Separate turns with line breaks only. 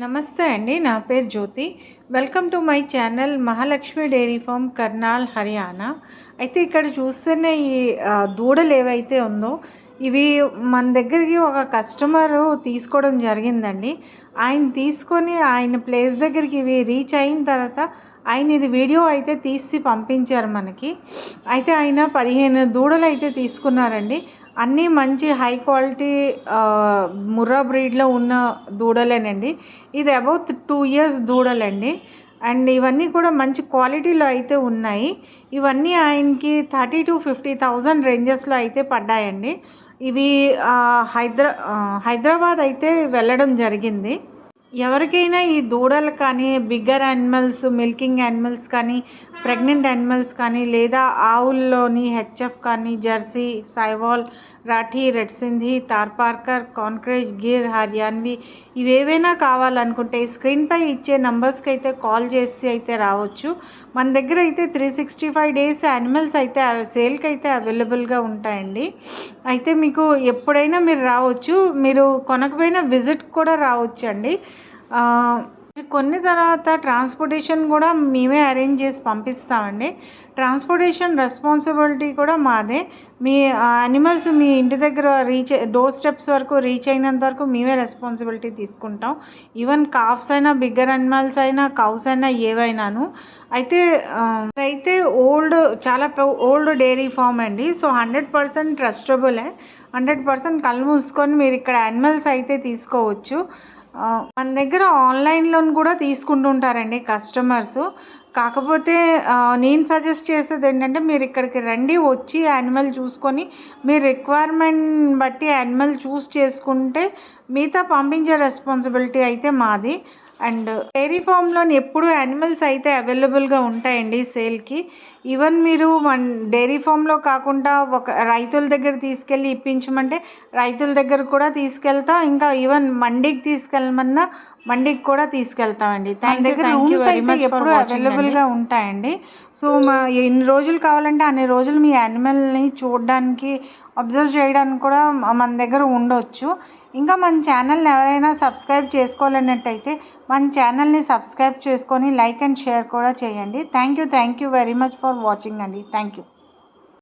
నమస్తే అండి నా పేరు Jyoti. Welcome to my channel Mahalakshmi dairy farm Karnal Haryana. అయితే ఇక్కడ చూస్తున్న ఈ దూడలు ఏవైతే ఉందో ఇవి మన దగ్గరికి ఒక కస్టమరు తీసుకోవడం జరిగిందండి. ఆయన తీసుకొని ఆయన ప్లేస్ దగ్గరికి ఇవి రీచ్ అయిన తర్వాత ఆయన ఇది వీడియో అయితే తీసి పంపించారు మనకి. అయితే ఆయన పదిహేను దూడలు అయితే తీసుకున్నారండి. అన్నీ మంచి హై క్వాలిటీ ముర్రా బ్రీడ్లో ఉన్న దూడలేనండి. ఇది అబౌట్ టూ ఇయర్స్ దూడలండి. అండ్ ఇవన్నీ కూడా మంచి క్వాలిటీలో అయితే ఉన్నాయి. ఇవన్నీ ఆయనకి థర్టీ టు ఫిఫ్టీ థౌజండ్ రేంజెస్లో అయితే పడ్డాయండి. ఇవి హైదరా హైదరాబాద్ అయితే వెళ్ళడం జరిగింది. ఎవరికైనా ఈ దూడలు కానీ బిగ్గర్ యానిమల్స్ మిల్కింగ్ యానిమల్స్ కానీ ప్రెగ్నెంట్ యానిమల్స్ కానీ లేదా ఆవుల్లోని హెచ్ఎఫ్ కానీ జెర్సీ సైవాల్ రాఠీ రెడ్ సింధీ తార్పార్కర్ కాన్క్రేజ్ గిర్ హర్యాన్వి ఇవేవైనా కావాలనుకుంటే స్క్రీన్పై ఇచ్చే నంబర్స్కి అయితే కాల్ చేసి అయితే రావచ్చు. మన దగ్గర అయితే three sixty five days animals అయితే సేల్కి అయితే అవైలబుల్గా ఉంటాయండి. అయితే మీకు ఎప్పుడైనా మీరు రావచ్చు. మీరు కొనకపోయినా విజిట్ కూడా రావచ్చు అండి కొన్ని తర్వాత ట్రాన్స్పోర్టేషన్ కూడా మేమే అరేంజ్ చేసి పంపిస్తామండి. ట్రాన్స్పోర్టేషన్ రెస్పాన్సిబిలిటీ కూడా మాదే. మీ అనిమల్స్ మీ ఇంటి దగ్గర రీచ్ డోర్ స్టెప్స్ వరకు రీచ్ అయినంత వరకు మేమే రెస్పాన్సిబిలిటీ తీసుకుంటాం. ఈవెన్ కాఫ్స్ అయినా బిగ్గర్ అనిమల్స్ అయినా కౌస్ అయినా ఏవైనాను. అయితే అయితే ఓల్డ్ చాలా ఓల్డ్ డైరీ ఫామ్ అండి. సో హండ్రెడ్ పర్సెంట్ ట్రస్టబులే. హండ్రెడ్ పర్సెంట్ కళ్ళు మూసుకొని మీరు ఇక్కడ అనిమల్స్ అయితే తీసుకోవచ్చు. మన దగ్గర ఆన్లైన్ లోన్ కూడా తీసుకుంటుంటారండి కస్టమర్స్. కాకపోతే నేను సజెస్ట్ చేసేది ఏంటంటే మీరు ఇక్కడికి రండి వచ్చి యానిమల్ చూసుకొని మీ రిక్వైర్మెంట్ బట్టి యానిమల్ చూస్ చేసుకుంటే మిగతా పంపించే రెస్పాన్సిబిలిటీ అయితే మాది. అండ్ డైరీ ఫామ్లో ఎప్పుడు యానిమల్స్ అయితే అవైలబుల్గా ఉంటాయండి సేల్కి ఈవెన్ మీరు మన డైరీ ఫామ్లో కాకుండా ఒక రైతుల దగ్గర తీసుకెళ్ళి ఇప్పించమంటే రైతుల దగ్గర కూడా తీసుకెళ్తా ఇంకా ఈవెన్ మండికి తీసుకెళ్ళమన్నా మండికి కూడా తీసుకెళ్తామండి. థ్యాంక్ మచ్ ఎప్పుడు అవైలబుల్గా ఉంటాయండి. సో మా ఎన్ని రోజులు కావాలంటే అన్ని రోజులు మీ యానిమల్ని చూడడానికి అబ్జర్వ్ చేయడానికి కూడా మన దగ్గర ఉండొచ్చు. ఇంకా మన ఛానల్ని ఎవరైనా సబ్స్క్రైబ్ చేసుకోవాలన్నట్టయితే మన ఛానల్ని సబ్స్క్రైబ్ చేసుకొని లైక్ అండ్ షేర్ కూడా చేయండి. Thank you thank you very much for watching అండి థ్యాంక్ యూ